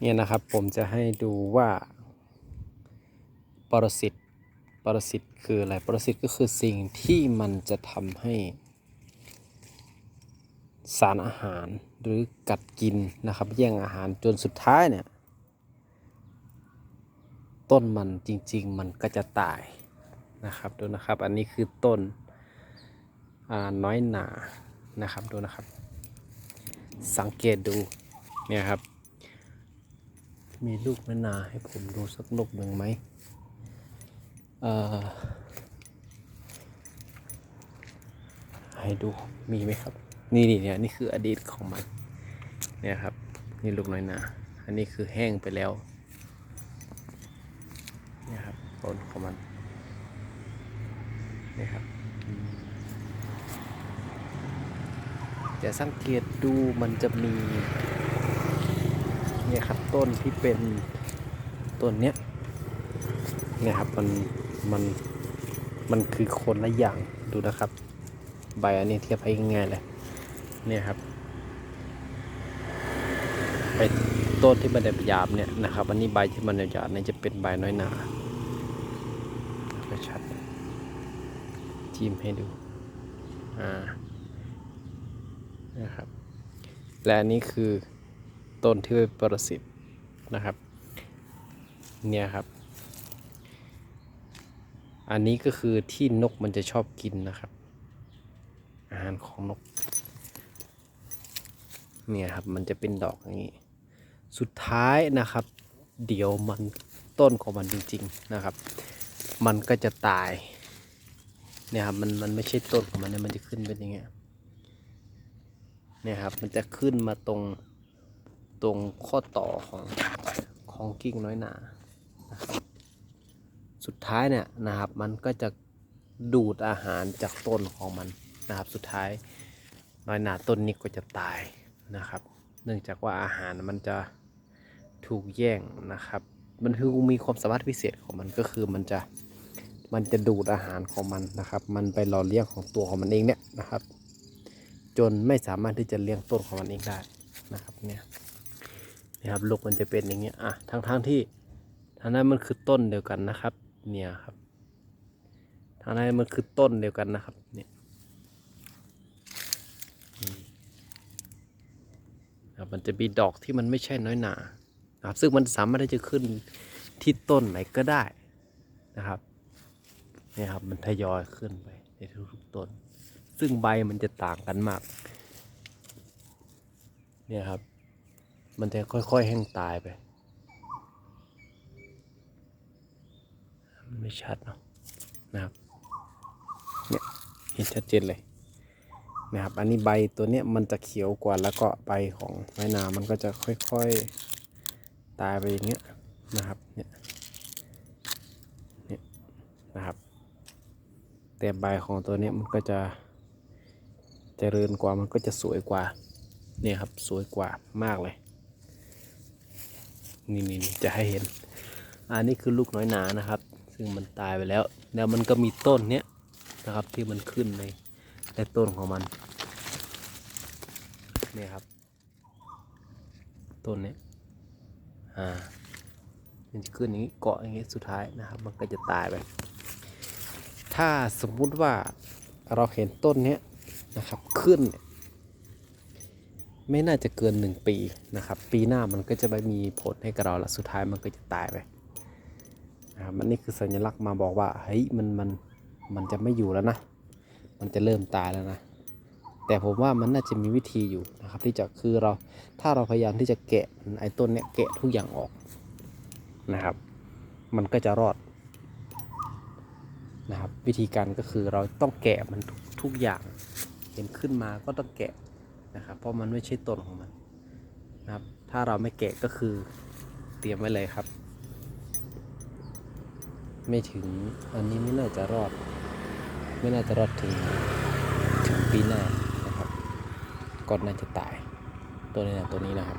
เนี่ยนะครับผมจะให้ดูว่าปรสิตปรสิตคืออะไรปรสิตก็คือสิ่งที่มันจะทำให้ สารอาหารหรือกัดกินนะครับแย่งอาหารจนสุดท้ายเนี่ยต้นมันจริง ๆ มันก็จะตายนะครับดูนะครับ อันนี้คือต้นน้อยหนานะครับดูนะครับ สังเกตดูเนี่ยครับ มีลูกน้นาให้ผมดูสักลูกหนึ่งไหมเออให้ดูมีไหมครับ นี่นี่เนี่ยนี่คืออดีตของมันเนี่ยครับ นี่ลูกน้อยนาอันนี้คือแห้งไปแล้วเนี่ยครับต้นของมันเนี่ยครับจะสังเกตดูมันจะมี เนี่ยครับต้นที่เป็นต้นเนี้ยเนี่ยครับมันมันมันคือคนละอย่างดูนะครับ ใบอันนี้เทียบให้ง่ายเลยเนี่ยครับไอต้นที่มันหยาบเนี่ยนะครับ อันนี้ใบที่มันหยาบเนี่ยจะเป็นใบน้อยหนาก็ชัดจิ้มให้ดูอ่านะครับ และอันนี้คือ ต้นที่เป็นปรสิตนะครับ เนี่ยครับ อันนี้ก็คือที่นกมันจะชอบกินนะครับ อาหารของนก เนี่ยครับมันจะเป็นดอกอย่างนี้ สุดท้ายนะครับ เดี๋ยวมันต้นของมันจริง ๆนะครับ มันก็จะตายเนี่ยครับมันมันไม่ใช่ต้นของมันเนี่ยมันจะขึ้นเป็นอย่างเงี้ยเนี่ยครับมันจะขึ้นมาตรง ตรงข้อต่อของของกิ่งน้อยหนา สุดท้ายเนี่ยนะครับมันก็จะดูดอาหารจากต้นของมันนะครับสุดท้ายน้อยหนาต้นนี้ก็จะตายนะครับ เนื่องจากว่าอาหารมันจะถูกแย่งนะครับ มันคือมีความสามารถพิเศษของมันก็คือมันจะมันจะดูดอาหารของมันนะครับ มันไปหล่อเลี้ยงของตัวของมันเองเนี่ยนะครับ จนไม่สามารถที่จะเลี้ยงต้นของมันเองได้นะครับเนี่ย ครับลูกมันจะเป็นอย่างเงี้ยอะทั้งทั้งๆที่ทางนั้นมันคือต้นเดียวกันนะครับ เนี่ยครับทางนั้นมันคือต้นเดียวกันนะครับเนี่ยอืมครับมันจะมีดอกที่มันไม่ใช่น้อยหนาครับซึ่งมันสามารถที่จะขึ้นที่ต้นไหนก็ได้นะครับเนี่ยครับมันทยอยขึ้นไปในทุกๆต้น ซึ่งใบมันจะต่างกันมาก เนี่ยครับ มันจะค่อยๆแห้งตายไปไม่ชัดเนาะนะครับเนี่ยเห็นชัดเจนเลยนะครับ อันนี้ใบตัวเนี้ยมันจะเขียวกว่าแล้วก็ใบของไม้นามันก็จะค่อยๆตายไปอย่างเงี้ยนะครับเนี่ยเนี่ยนะครับแต่ใบของตัวเนี้ยมันก็จะเจริญกว่ามันก็จะสวยกว่าเนี่ยครับสวยกว่ามากเลย นี่นี่จะให้เห็น อันนี้คือลูกน้อยหนานะครับ ซึ่งมันตายไปแล้ว แล้วมันก็มีต้นเนี้ยนะครับที่มันขึ้นในในต้นของมันนี่ครับ ต้นเนี้ยอ่ามันจะขึ้นอย่างนี้เกาะอย่างนี้สุดท้ายนะครับ มันก็จะตายไป ถ้าสมมุติว่าเราเห็นต้นเนี้ยนะครับขึ้นเนี่ย ไม่น่าจะเกินหนึ่งปีนะครับ ปีหน้ามันก็จะไม่มีผลให้กับเราละสุดท้ายมันก็จะตายไปนะครับมันนี่คือสัญลักษณ์มาบอกว่าเฮ้ยมันมันมันจะไม่อยู่แล้วนะ มันจะเริ่มตายแล้วนะ แต่ผมว่ามันน่าจะมีวิธีอยู่นะครับ ที่จะคือเราถ้าเราพยายามที่จะแกะไอ้ต้นเนี้ยแกะทุกอย่างออกนะครับ มันก็จะรอดนะครับ วิธีการก็คือเราต้องแกะมันทุกทุกอย่าง เห็นขึ้นมาก็ต้องแกะ นะครับ เพราะมันไม่ใช่ต้นของมันนะครับ ถ้าเราไม่แกะก็คือเตรียมไว้เลยครับ ไม่ถึงอันนี้ไม่น่าจะรอด ไม่น่าจะรอดถึงถึงปีหน้านะครับก่อนน่าจะตายตัวนี้นะตัวนี้นะครับ